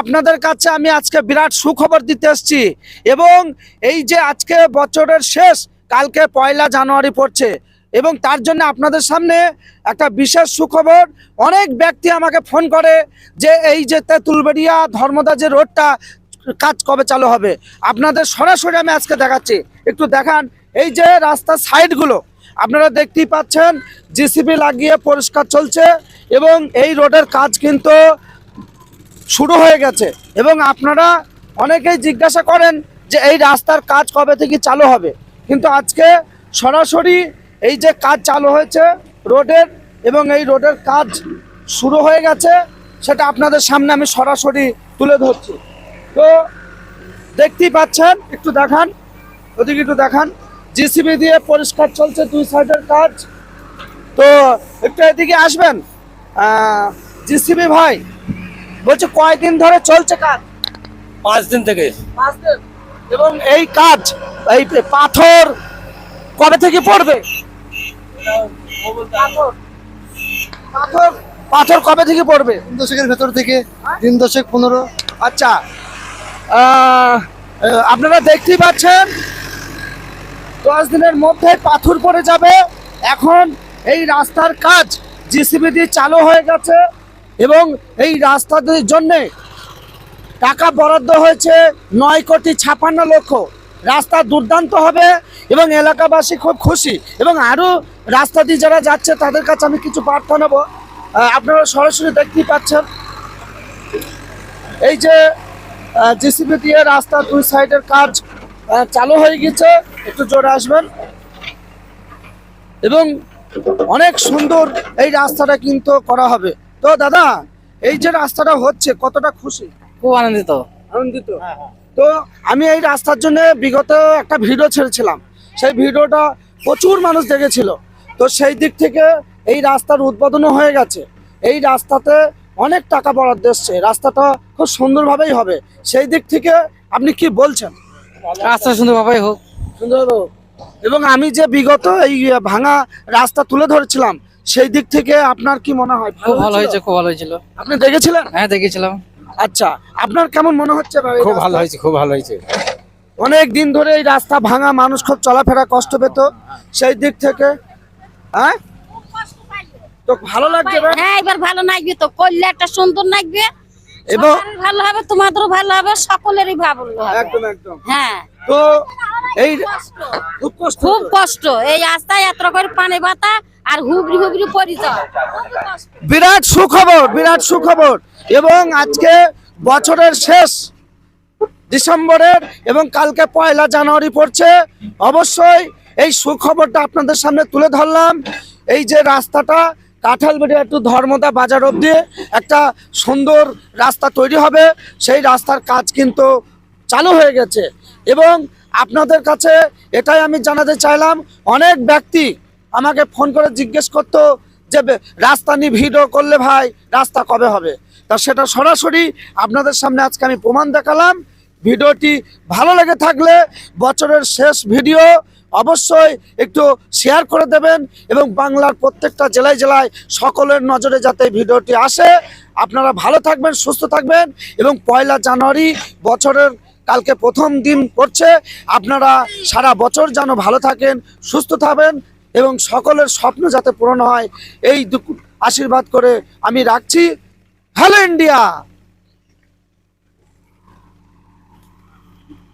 আপনাদের কাছে আমি আজকে বিরাট সুখবর দিতে এসেছি। এবং এই যে আজকে বছরের শেষ, কালকে পয়লা জানুয়ারি পড়ছে। এবং তার জন্য আপনাদের সামনে একটা বিশেষ সুখবর, অনেক ব্যক্তি আমাকে ফোন করে যে এই যে তেঁতুলবেড়িয়া ধর্মদা যে রোডটা, কাজ কবে চালু হবে? আপনাদের সরাসরি আমি আজকে দেখাচ্ছি। একটু দেখান, এই যে রাস্তার সাইডগুলো, আপনারা দেখতেই পাচ্ছেন, জিসিবি লাগিয়ে পরিষ্কার চলছে। এবং এই রোডের কাজ কিন্তু শুরু হয়ে গেছে। এবং আপনারা অনেকেই জিজ্ঞাসা করেন যে এই রাস্তার কাজ কবে থেকে চালু হবে। কিন্তু আজকে সরাসরি এই যে কাজ চালু হয়েছে রোডের এবং এই রোডের কাজ শুরু হয়ে গেছে, সেটা আপনাদের সামনে আমি সরাসরি তুলে ধরছি। তো দেখতেই পাচ্ছেন, একটু দেখান, ওদিকে একটু দেখান। জিসিবি দিয়ে পরিষ্কার চলছে দুই সাইডের কাজ। তো একটু এদিকে আসবেন। জিসিবি ভাই বলছে কয়দিন ধরে চলছে কাজ? পাঁচ দিন থেকে পাঁচ দিন। এবং এই কাজ এই পাথর কবে থেকে পড়বে? পাথর। পাথর পাথর কবে থেকে পড়বে? তিন দশকের ভেতর থেকে তিন দশক পনেরো। আচ্ছা আপনারা দেখতেই পাচ্ছেন দশ দিনের মধ্যে পাথর পড়ে যাবে। এখন এই রাস্তার কাজ জিসিবি দিয়ে চালু হয়ে গেছে। এবং এই রাস্তাটির জন্যে টাকা বরাদ্দ হয়েছে নয় কোটি ছাপান্ন লক্ষ। রাস্তা দুর্দান্ত হবে এবং এলাকাবাসী খুব খুশি। এবং আরও রাস্তা দিয়ে যারা যাচ্ছে, তাদের কাছে আমি কিছু বার্তা নেব। আপনারা সরাসরি দেখতেই পাচ্ছেন। এই যে জিসিবি দিয়ে রাস্তা দুই সাইডের কাজ চালু হয়ে গেছে একটু জোরে আসবেন। এবং অনেক সুন্দর এই রাস্তাটা কিন্তু করা হবে। তো দাদা এই যে রাস্তাটা হচ্ছে কতটা খুশি? খুব আনন্দিত। আনন্দিত? তো আমি এই রাস্তার জন্য বিগত একটা ভিডিও ছেড়েছিলাম। সেই ভিডিওটা প্রচুর মানুষ দেখেছিল। তো সেই দিক থেকে এই রাস্তার উদ্বোধনও হয়ে গেছে। এই রাস্তাতে অনেক টাকা বরাদ্দ এসছে। রাস্তাটা খুব সুন্দরভাবেই হবে। সেই দিক থেকে আপনি কি বলছেন? রাস্তা সুন্দরভাবেই হোক। সুন্দর এবং আমি যে বিগত এই ভাঙা রাস্তা তুলে ধরেছিলাম সেই দিক থেকে আপনার কি মনে হয় খুব ভালো হয়েছে খুব ভালো হয়েছিল। আপনি দেখেছিলেন? হ্যাঁ দেখেছিলাম। আচ্ছা আপনার কেমন মনে হচ্ছে খুব ভালো হয়েছে খুব ভালো হয়েছে। অনেক দিন ধরে এই রাস্তা ভাঙা মানুষ খুব চলাফেরা কষ্ট পেত। সেই দিক থেকে হ্যাঁ? তো ভালো লাগছে? হ্যাঁ এবার ভালো লাগবে তো করলে একটা সুন্দর লাগবে এবং ভালো হবে তোমাদেরও ভালো হবে সকলেরই ভালো হবে। একদম একদম। হ্যাঁ। তো এই খুব কষ্ট। খুব কষ্ট। এই রাস্তায় এত করে পানি বাতা আর হুবড়ি পরিচয়। বিরাট সুখবর বিরাট সুখবর। এবং আজকে বছরের শেষ ডিসেম্বরের এবং কালকে পয়লা জানুয়ারি পড়ছে। অবশ্যই এই সুখবরটা আপনাদের সামনে তুলে ধরলাম। এই যে রাস্তাটা কাঁঠালবাড়ি একটু ধর্মদা বাজার অবধি একটা সুন্দর রাস্তা তৈরি হবে। সেই রাস্তার কাজ কিন্তু চালু হয়ে গেছে। এবং আপনাদের কাছে এটাই আমি জানাতে চাইলাম, অনেক ব্যক্তি আমাকে ফোন করে জিজ্ঞেস করতো যে রাস্তা নিয়ে ভিডিও করলে ভাই, রাস্তা কবে হবে? তা সেটা সরাসরি আপনাদের সামনে আজকে আমি প্রমাণ দেখালাম। ভিডিওটি ভালো লেগে থাকলে বছরের শেষ ভিডিও অবশ্যই একটু শেয়ার করে দেবেন এবং বাংলার প্রত্যেকটা জেলায় জেলায় সকলের নজরে যাতে ভিডিওটি আসে। আপনারা ভালো থাকবেন, সুস্থ থাকবেন এবং পয়লা জানুয়ারি বছরের কালকে প্রথম দিন পড়ছে। আপনারা সারা বছর যেন ভালো থাকেন, সুস্থ থাকবেন। এবং সকলের স্বপ্ন যাতে পূরণ হয় এই আশীর্বাদ করে আমি রাখছি। Hello India!